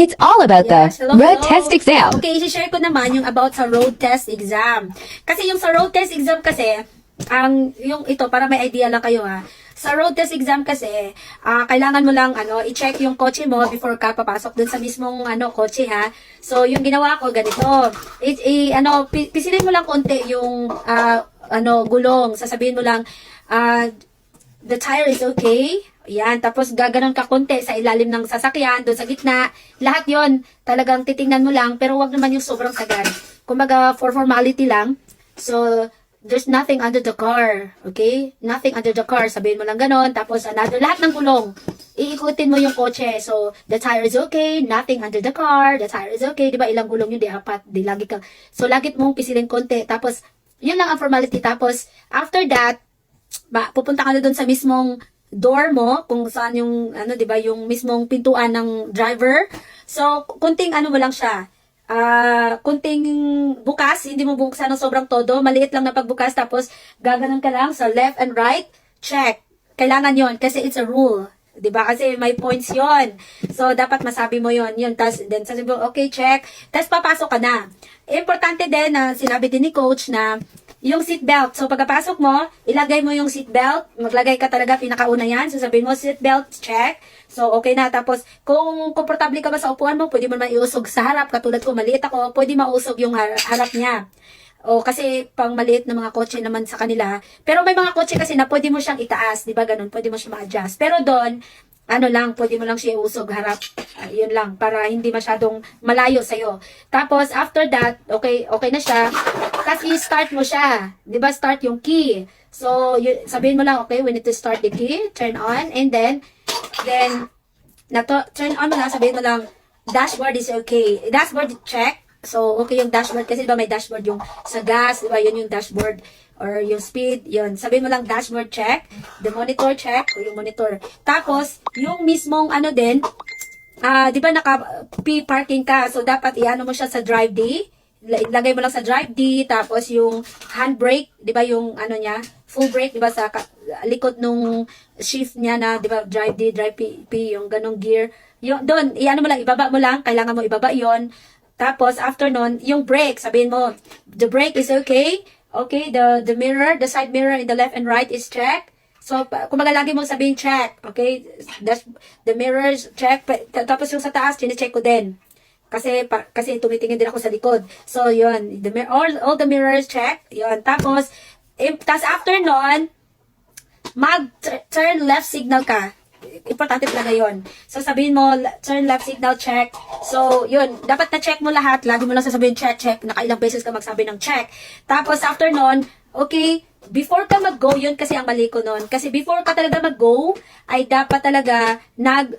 It's all about Yes, the hello, road hello. test exam. Okay, isi-share ko naman yung about sa road test exam. Kasi yung sa road test exam kasi, ang yung ito para may idea lang kayo ha. Sa road test exam kasi, ah, kailangan mo lang ano, i-check yung kotse mo before ka papasok dun sa mismong ano kotse ha. So, yung ginawa ko ganito. I, i- ano, pi- pisilin mo lang konti yung ah, ano gulong. Sasabihin mo lang ah, the tire is okay. Yan, tapos gaganon ka konti sa ilalim ng sasakyan, doon sa gitna. Lahat yon talagang titingnan mo lang, pero wag naman yung sobrang sagad. Kumbaga, for formality lang. So, there's nothing under the car. Okay? Nothing under the car. Sabihin mo lang ganon. Tapos, another, lahat ng gulong. Iikutin mo yung kotse. So, the tire is okay. Nothing under the car. The tire is okay. Di ba? Ilang gulong yun? Di apat. Di lagi ka. So, lagi mong pisilin konti. Tapos, yun lang ang formality. Tapos, after that, ba, pupunta ka na doon sa mismong door mo, kung saan yung, ano, di ba, yung mismong pintuan ng driver. So, kunting ano mo lang siya. Ah, kunting bukas, hindi mo bubuksan ng sobrang todo, maliit lang na pagbukas, tapos gaganon ka lang sa left and right, check. Kailangan yon kasi it's a rule. 'di ba? Kasi may points 'yon. So dapat masabi mo 'yon. 'Yun tas then sabi mo, okay, check. Tapos papasok ka na. Importante din na sinabi din ni coach na yung seatbelt. So pagkapasok mo, ilagay mo yung seatbelt. Maglagay ka talaga pinakauna 'yan. So sabihin mo seatbelt check. So okay na tapos kung komportable ka ba sa upuan mo, pwede mo naman iusog sa harap katulad ko maliit ako, pwede mausog yung har- harap niya. O kasi pang maliit na mga kotse naman sa kanila. Pero may mga kotse kasi na pwede mo siyang itaas, 'di ba? Ganun, pwede mo siya ma-adjust. Pero doon, ano lang, pwede mo lang siya iusog harap. Ah, yun lang para hindi masyadong malayo sa Tapos after that, okay, okay na siya. Tapos i-start mo siya. ba? Start yung key. So, yun, sabihin mo lang, okay, we need to start the key, turn on, and then, then, na to, turn on mo lang, sabihin mo lang, dashboard is okay. Dashboard check. So, okay yung dashboard kasi diba may dashboard yung sa gas, diba yun yung dashboard or yung speed, yun. Sabihin mo lang dashboard check, the monitor check, o yung monitor. Tapos, yung mismong ano din, ah, di ba naka P-parking ka, so dapat iano mo siya sa drive D, La- ilagay mo lang sa drive D, tapos yung handbrake, di ba yung ano niya, full brake, di ba sa likod nung shift niya na, di ba, drive D, drive P, P yung ganong gear. Yung, doon, iano mo lang, ibaba mo lang, kailangan mo ibaba yon Tapos, after nun, yung brake, sabihin mo, the brake is okay, okay, the, the mirror, the side mirror in the left and right is check, So, kumbaga lagi mong sabihin check, okay? That's, the mirrors, check. Tapos yung sa taas, chine-check ko din. Kasi, pa, kasi tumitingin din ako sa likod. So, yun. The, all, all the mirrors, check. Yun. Tapos, tas after nun, mag-turn left signal ka. Importante talaga yun. So, sabihin mo, turn left signal, check. So, yun. Dapat na-check mo lahat. Lagi mo lang sasabihin, check, check. Nakailang beses ka magsabi ng check. Tapos, after nun, okay, before ka mag-go, yun kasi ang mali ko nun. Kasi before ka talaga mag-go, ay dapat talaga nag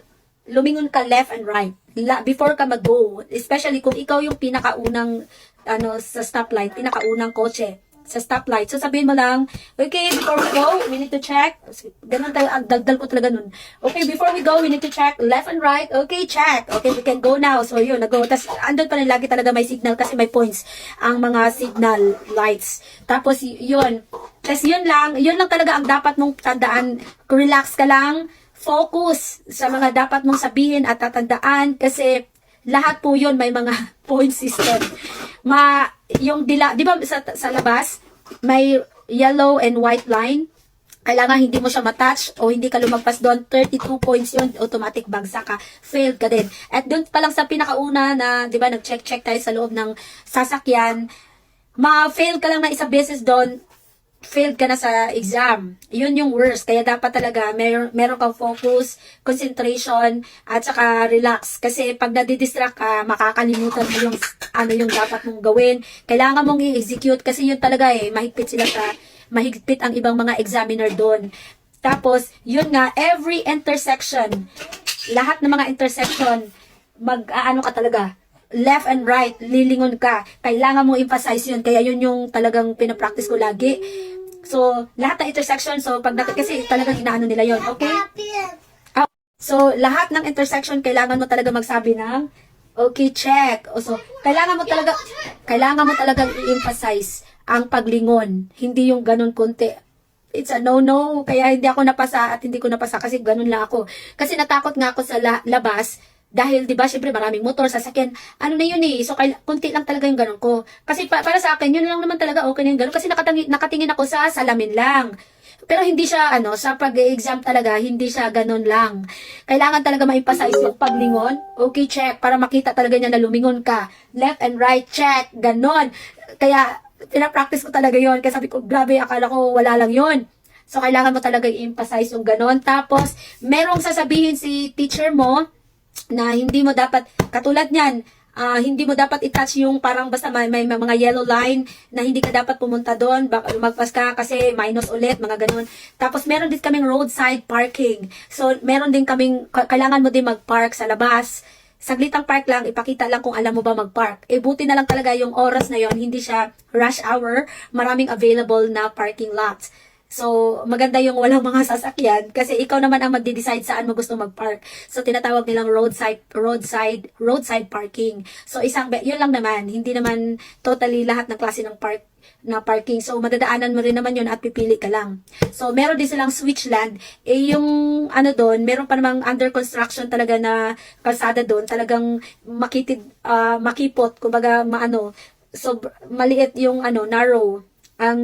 lumingon ka left and right. La, before ka mag-go. Especially kung ikaw yung pinakaunang ano sa stoplight, pinakaunang kotse sa stoplight. So sabihin mo lang, okay, before we go, we need to check. Ganun tayo, dagdal ko talaga nun. Okay, before we go, we need to check left and right. Okay, check. Okay, we can go now. So yun, nag-go. Tapos andun pa rin lagi talaga may signal kasi may points ang mga signal lights. Tapos yun. Tapos yun lang, yun lang talaga ang dapat mong tandaan. Relax ka lang, focus sa mga dapat mong sabihin at tatandaan kasi lahat po yun may mga point system. Ma, yung dila, di ba sa, sa labas, may yellow and white line. Kailangan hindi mo siya matouch o hindi ka lumagpas doon. 32 points yun, automatic bagsak ka. Failed ka din. At doon pa lang sa pinakauna na, di ba, nag-check-check tayo sa loob ng sasakyan, ma-fail ka lang na isang beses doon, failed ka na sa exam. Yun yung worst. Kaya dapat talaga mer meron kang focus, concentration, at saka relax. Kasi pag nadidistract ka, makakalimutan mo yung ano yung dapat mong gawin. Kailangan mong i-execute kasi yun talaga eh, mahigpit sila sa, mahigpit ang ibang mga examiner doon. Tapos, yun nga, every intersection, lahat ng mga intersection, mag-aano ka talaga, left and right, lilingon ka. Kailangan mo emphasize yun. Kaya yun yung talagang pinapractice ko lagi. So, lahat ng intersection, so pag nakit kasi talagang inaano nila yon okay? Ah, So, lahat ng intersection, kailangan mo talaga magsabi ng, okay, check. O so, kailangan mo talaga, kailangan mo talagang i-emphasize ang paglingon. Hindi yung ganun konti. It's a no-no. Kaya hindi ako napasa at hindi ko napasa kasi ganun lang ako. Kasi natakot nga ako sa la- labas Dahil, di ba, syempre maraming motor, sasakyan, ano na yun eh. So, kaila, kunti lang talaga yung ganun ko. Kasi pa- para sa akin, yun lang naman talaga okay na yung ganun. Kasi nakatangi, nakatingin ako sa salamin lang. Pero hindi siya, ano, sa pag-exam talaga, hindi siya ganun lang. Kailangan talaga ma-emphasize yung paglingon. Okay, check. Para makita talaga niya na lumingon ka. Left and right, check. Ganon. Kaya, pinapractice ko talaga yon Kasi sabi ko, grabe, akala ko wala lang yon So, kailangan mo talaga i-emphasize yung ganon. Tapos, merong sasabihin si teacher mo, na hindi mo dapat, katulad niyan, ah, hindi mo dapat i-touch yung parang basta may, may mga yellow line na hindi ka dapat pumunta doon, lumagpas ka kasi minus ulit, mga ganun. Tapos meron din kaming roadside parking. So meron din kaming, ka- kailangan mo din mag-park sa labas. Saglitang park lang, ipakita lang kung alam mo ba mag-park. Eh buti na lang talaga yung oras na yon hindi siya rush hour, maraming available na parking lots. So, maganda yung walang mga sasakyan kasi ikaw naman ang magde-decide saan mo gusto mag-park. So, tinatawag nilang roadside roadside roadside parking. So, isang yun lang naman, hindi naman totally lahat ng klase ng park na parking. So, madadaanan mo rin naman yun at pipili ka lang. So, meron din silang switch land. Eh, yung ano doon, meron pa namang under construction talaga na kalsada doon. Talagang makitid, ah, makipot, kumbaga maano, so maliit yung ano, narrow ang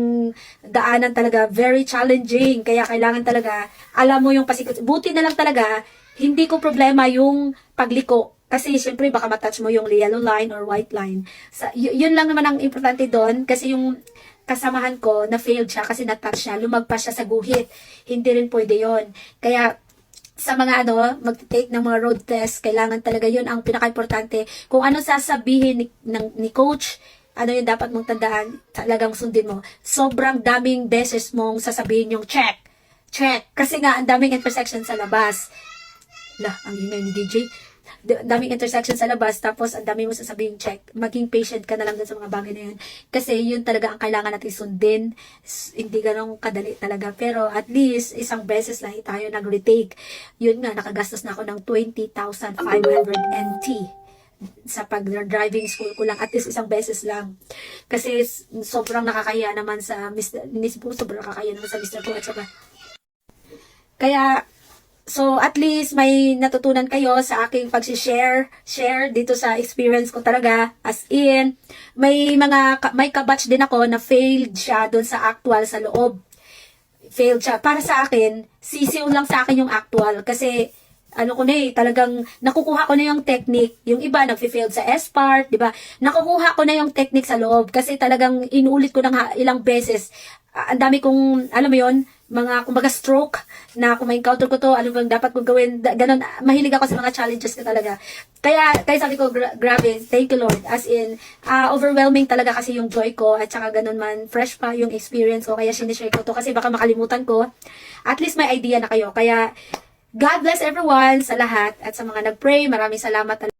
daanan talaga very challenging. Kaya kailangan talaga alam mo yung pasikot buti na lang talaga hindi ko problema yung pagliko. Kasi syempre baka matouch mo yung yellow line or white line. Sa yun lang naman ang importante doon. Kasi yung kasamahan ko na failed siya kasi na-touch siya. Lumagpas siya sa guhit. Hindi rin pwede yon kaya sa mga ano, mag-take ng mga road test, kailangan talaga yun ang pinaka-importante. Kung ano sasabihin ni, ng, ni coach, ano yung dapat mong tandaan, talagang sundin mo. Sobrang daming beses mong sasabihin yung check. Check. Kasi nga, ang daming intersection sa labas. Lah, ang ingay ni DJ. D- daming intersection sa labas, tapos ang dami mo sasabihin check. Maging patient ka na lang sa mga bagay na yun. Kasi yun talaga ang kailangan natin sundin. Hindi ganun kadali talaga. Pero at least, isang beses lang tayo nag-retake. Yun nga, nakagastos na ako ng 20,500 NT sa pag-driving school ko lang at least isang beses lang. Kasi sobrang nakakaya naman sa Mr. Miss po, sobrang nakakaya naman sa Mr. Po at saka kaya So, at least may natutunan kayo sa aking pag-share, share dito sa experience ko talaga. As in, may mga, may kabatch din ako na failed siya doon sa actual sa loob. Failed siya. Para sa akin, sisiw lang sa akin yung actual. Kasi, ano ko na eh, talagang nakukuha ko na yung technique. Yung iba, nag-failed sa S-part, di ba? Nakukuha ko na yung technique sa loob. Kasi talagang inuulit ko nga ilang beses. Ah, ang dami kong, alam mo yon mga kumbaga stroke na kung ma-encounter ko to, ano bang dapat kong gawin, ganun, ah, mahilig ako sa mga challenges ko talaga. Kaya, kaya sabi ko, gra- grabe, thank you Lord. As in, ah, overwhelming talaga kasi yung joy ko at saka ganun man, fresh pa yung experience ko, kaya sinishare ko to kasi baka makalimutan ko. At least may idea na kayo. Kaya, God bless everyone sa lahat at sa mga nag-pray. Maraming salamat.